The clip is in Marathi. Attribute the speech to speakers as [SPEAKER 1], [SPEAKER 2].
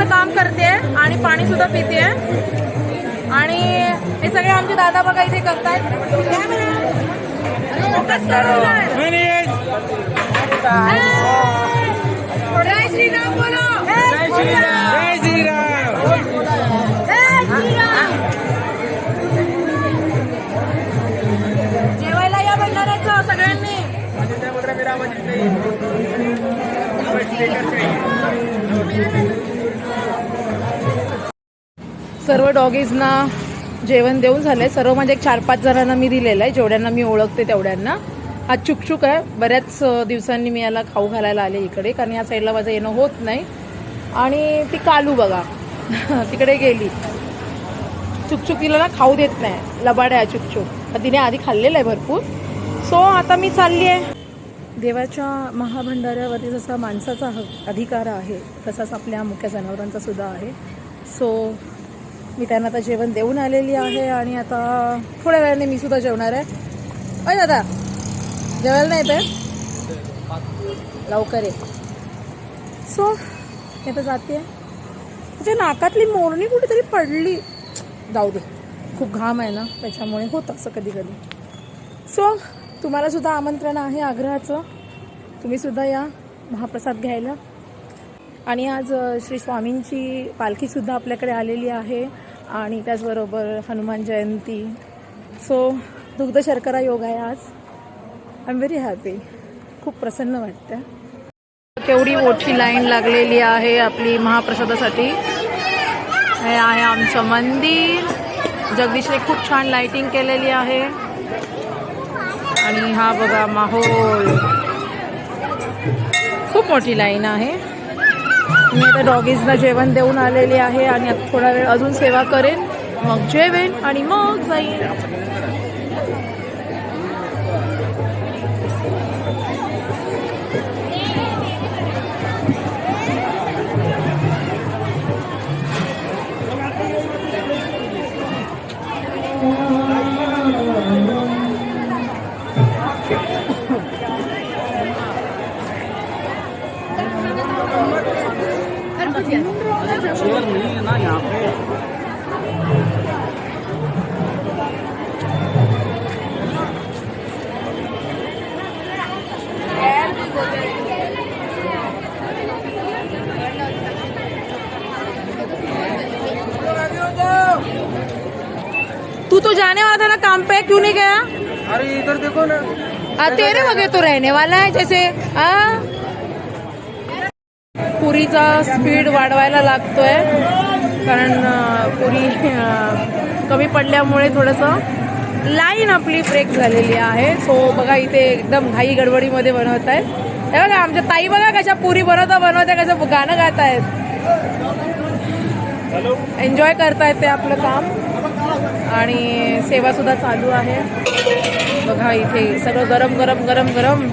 [SPEAKER 1] शेवटचं काम करते आणि पाणी सुद्धा पिते. आणि हे सगळे आमचे दादा बघा इथे करतायत. जय. श्रीराम बोलो. जय श्रीराम. जेवायला या भंडाऱ्याचं सगळ्यांनी. सर्व डॉगीजना जेवण देऊन झालंय सर्व म्हणजे एक चार पाच जणांना मी दिलेलं आहे. जेवढ्यांना मी ओळखते तेवढ्यांना. हा चुकचुक आहे. बऱ्याच दिवसांनी मी याला खाऊ घालायला आले इकडे. कारण या साईडला माझं येणं होत नाही. आणि ती कालू बघा. तिकडे गेली. चुकचुक तिला ना खाऊ देत नाही. लबाड आहे चुकचुक तिने आधी खाल्लेलं आहे भरपूर. सो आता मी चालली आहे. देवाच्या महाभंडाऱ्यावरती जसा माणसाचा अधिकार आहे तसाच आपल्या मुख्य जनावरांचा सुद्धा आहे. सो मी त्यांना आता जेवण देऊन आलेली आहे आणि आता थोड्या वेळाने मी सुद्धा जेवणार आहे. अय दादा जेवायला नाही ते लवकर ये. सो मी आता जाते. म्हणजे नाकातली मोरणी कुठेतरी पडली. जाऊ दे खूप घाम आहे ना त्याच्यामुळे होतं असं कधी कधी सो तुम्हाला सुद्धा आमंत्रण आहे आग्रहाचं. तुम्ही सुद्धा या महाप्रसाद घ्यायला. आणि आज श्री स्वामींची पालखीसुद्धा आपल्याकडे आलेली आहे. आणि त्याचबरोबर हनुमान जयंती. सो दुग्ध शर्करा योग आहे आज. आय एम व्हेरी हॅपी खूप प्रसन्न वाटतं. केवढी मोठी लाईन लागलेली आहे आपली महाप्रसादासाठी. हे आहे आमचं मंदिर. जगदीशने खूप छान लाइटिंग केलेली आहे. आणि हा बघा माहोल. खूप मोठी लाईन आहे. मी आता डॉगीजला जेवण देऊन आलेली आहे आणि आता थोडा वेळ अजून सेवा करेन. मग जेवेन आणि मग जाईन.
[SPEAKER 2] चेयर नहीं है ना यहाँ पे
[SPEAKER 1] तू तो जाने वाला था ना काम पे क्यों नहीं गया
[SPEAKER 2] अरे इधर देखो ना
[SPEAKER 1] आ, तेरे वगैरे तो रहने वाला है जैसे आ? पुरीचा स्पीड वाढवायला लागतोय. कारण अ, पुरी कमी पडल्यामुळे थोडंसं लाईन आपली ब्रेक झालेली आहे. सो बघा इथे एकदम घाई गडबडीमध्ये बनवत आहेत. हे बघा आमच्या ताई बघा कशा पुरी बनवता बनवता कसं गाणं गात आहेत एन्जॉय करतायत ते आपलं काम. आणि सेवा सुद्धा चालू आहे. बघा इथे सगळं गरम गरम गरम गरम.